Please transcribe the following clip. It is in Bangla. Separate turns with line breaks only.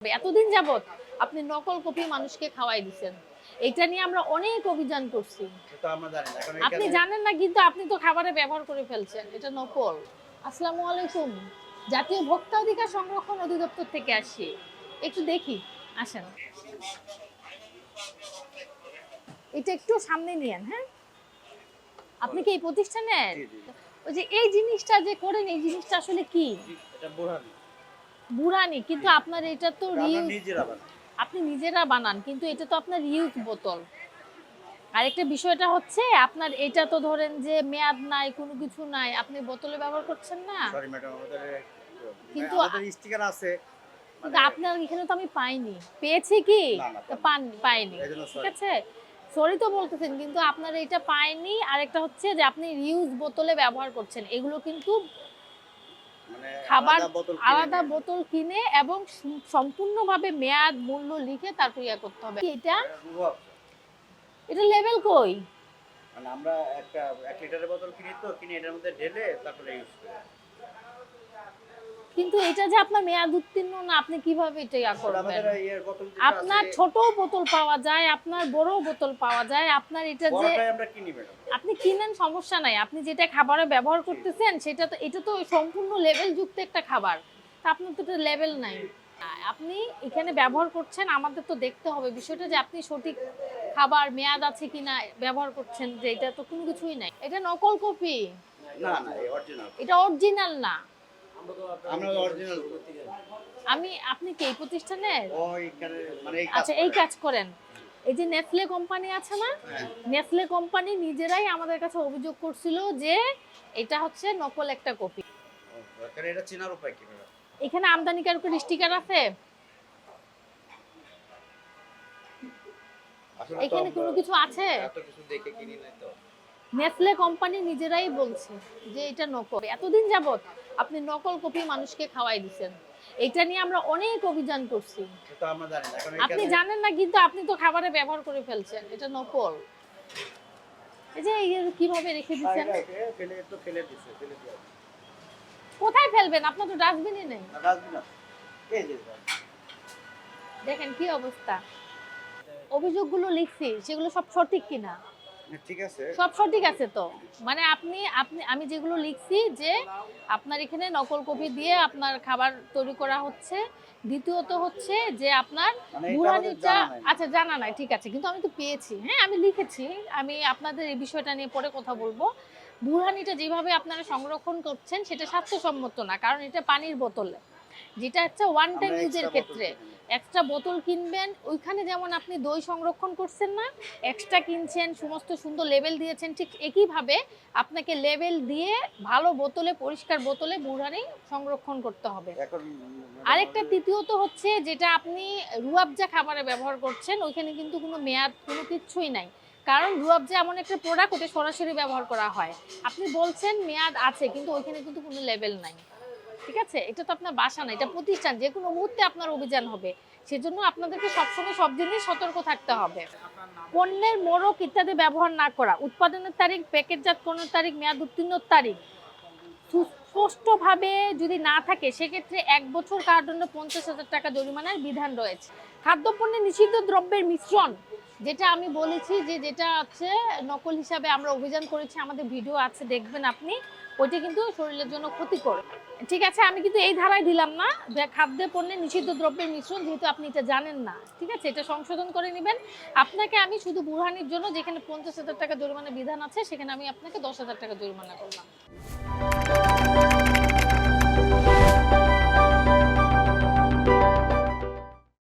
এতদিন যাবত আপনি নকল কপি মানুষকে খাওয়াই দিচ্ছেন এটা নিয়ে আমরা অনেক অভিযান করছি। আপনি জানেন না কিন্তু আপনি তো খাবারে ব্যবহার করে ফেলছেন। এটা নকল। আসসালামু আলাইকুম। জাতীয় ভোক্তা অধিকার সংরক্ষণ অধিদপ্তর থেকে আসি। একটু দেখি। আসেন। এটা একটু সামনে নিয়েন হ্যাঁ? আপনি কি এই প্রতিষ্ঠানের। ওই যে এই জিনিসটা যে করেন এই জিনিসটা আসলে কি?
এটা বুড়ানি
বুড়ানি কিন্তু আপনার এটা তো রিউজ আপনি নিজেরা বানান। কিন্তু এটা তো আপনার ইউজ বোতল। আরেকটা বিষয়টা হচ্ছে আপনার এটা তো ধরেন যে মেয়াদ নাই কোনো কিছু নাই আপনি বোতলে ব্যবহার করছেন না।
সরি ম্যাডাম আমাদের
কিন্তু
আমাদের স্টিকার আছে।
কিন্তু আপনার এখানে তো আমি পাইনি। পেয়েছি কি। পান পাইনি। ঠিক আছে? সরি তো বলতেছেন কিন্তু আপনার এটা পাইনি। আরেকটা হচ্ছে যে আপনি রিউজ বোতলে ব্যবহার করছেন। এগুলো কিন্তু
মানে
খাবার
আলাদা বোতল কিনে
আলাদা বোতল কিনে এবং সম্পূর্ণ সম্পূর্ণভাবে মেয়াদ মূল্য লিখে তারপর ইয়া করতে হবে। এটা
এটা
এটা লেভেল কই?
মানে আমরা একটা এক লিটারের বোতল কিনি তো কিনে এটার মধ্যে ঢেলে তারপরে ইউজ করি।
কিন্তু এটা যে আপনার মেয়াদ উত্তীর্ণ না আপনি কীভাবে এটা ইয়া করবেন? আপনার ছোট বোতল পাওয়া যায় আপনার বড় বোতল পাওয়া যায় আপনার এটা যে আপনি কিনেন সমস্যা নাই। আপনি যেটা খাবারে ব্যবহার করতেছেন সেটা তো এটা তো সম্পূর্ণ লেভেল যুক্ত একটা খাবার। তা আপনার তো লেভেল নাই। আপনি এখানে ব্যবহার করছেন আমাদের তো দেখতে হবে। বিষয়টা যে আপনি সঠিক খাবার মেয়াদ আছে কিনা ব্যবহার করছেন যে এটা তো কোনো কিছুই নাই। এটা নকল কপি।
না না
এটা অরিজিনাল না।
আমরা অরিজিনাল
আমি আপনি কি এই প্রতিষ্ঠানের?
মানে
আচ্ছা এই কাজ করেন। এই যে নেসলে কোম্পানি আছে না
হ্যাঁ।
নেসলে কোম্পানি নিজেরাই আমাদের কাছে অভিযোগ করছিল যে এটা হচ্ছে নকল একটা কপি।
এটা চেনার উপায় কি
এখানে আমদানিকারকের স্টিকার আছে। এখানে কোনো কিছু আছে?
এত কিছু দেখে কিনি নাই তো।
নেসলে কোম্পানি নিজেরাই বলছে যে এটা নকল। এতদিন যাবত আপনি নকল কপি মানুষকে খাওয়াই দিচ্ছেন এটা নিয়ে আমরা অনেক অভিযান করছি। আপনি জানেন না কিন্তু আপনি তো খাবারে ব্যবহার করে ফেলছেন। এটা নকল। এই যে কীভাবে রেখে দিচ্ছেন কোথায় ফেলবেন? আপনার তো ডাস্টবিনই নেই। দেখেন কি অবস্থা। অভিযোগগুলো লিখছি সেগুলো সব সঠিক কিনা?
ঠিক আছে।
সব সঠিক আছে তো? মানে আপনি আপনি আমি যেগুলো লিখছি যে আপনার এখানে নকল কপি দিয়ে আপনার খাবার তৈরি করা হচ্ছে। দ্বিতীয়ত হচ্ছে যে আপনার
মানে
বুড়ানিটা আচ্ছা জানা নাই ঠিক আছে। কিন্তু আমি তো পেয়েছি। হ্যাঁ আমি লিখেছি। আমি আপনাদের এই বিষয়টা নিয়ে পরে কথা বলব। বুড়ানিটা যেভাবে আপনারা সংরক্ষণ করছেন সেটা স্বাস্থ্যসম্মত না কারণ এটা পানির বোতলে। যেটা হচ্ছে ওয়ান টাইম ইউজের ক্ষেত্রে। এক্সট্রা বোতল কিনবেন ওইখানে যেমন আপনি দই সংরক্ষণ করছেন না এক্সট্রা কিনছেন সমস্ত সুন্দর লেবেল দিয়েছেন ঠিক একইভাবে আপনাকে লেবেল দিয়ে ভালো বোতলে পরিষ্কার বোতলে বুড়ানি সংরক্ষণ করতে হবে। আরেকটা তৃতীয়ত হচ্ছে যেটা আপনি রুয়াবজা খাবারে ব্যবহার করছেন ওইখানে কিন্তু কোনো মেয়াদ কোনো কিচ্ছুই নাই। কারণ রুয়াবজা এমন একটা প্রোডাক্ট ওটা সরাসরি ব্যবহার করা হয়। আপনি বলছেন মেয়াদ আছে কিন্তু ওইখানে কিন্তু কোনো লেবেল নাই। ঠিক আছে? এটা তো আপনার বাসা না, এটা প্রতিষ্ঠান যে কোনো মুহূর্তে আপনার অভিযান হবে। সেজন্য আপনাদেরকে সবসময় সব জিনিস সতর্ক থাকতে হবে। পণ্যের মোড়ক ইত্যাদি ব্যবহার না করা, উৎপাদনের তারিখ প্যাকেটজাতকরণের তারিখ, মেয়াদ উত্তীর্ণর তারিখ। সুস্পষ্টভাবে যদি না থাকে, সেক্ষেত্রে এক বছর কারাদণ্ড পঞ্চাশ হাজার টাকা জরিমানার বিধান রয়েছে। খাদ্যপণ্যে নিষিদ্ধ দ্রব্যের মিশ্রণ যেটা আমি বলেছি যে যেটা আছে, নকল হিসাবে আমরা অভিযান করেছি, আমাদের ভিডিও আছে, দেখবেন আপনি। ওইটা কিন্তু শরীরের জন্য ক্ষতিকর। ঠিক আছে, আমি কিন্তু এই ধারায় দিলাম না। যে খাদ্য পণ্যে নিষিদ্ধ দ্রব্যের মিশ্রণ, যেহেতু আপনি এটা জানেন না। ঠিক আছে, এটা সংশোধন করে নেবেন। আপনাকে আমি শুধু বুড়হানির জন্য যেখানে পঞ্চাশ হাজার টাকা জরিমানা বিধান আছে, সেখানে আমি আপনাকে দশ হাজার টাকা জরিমানা করলাম।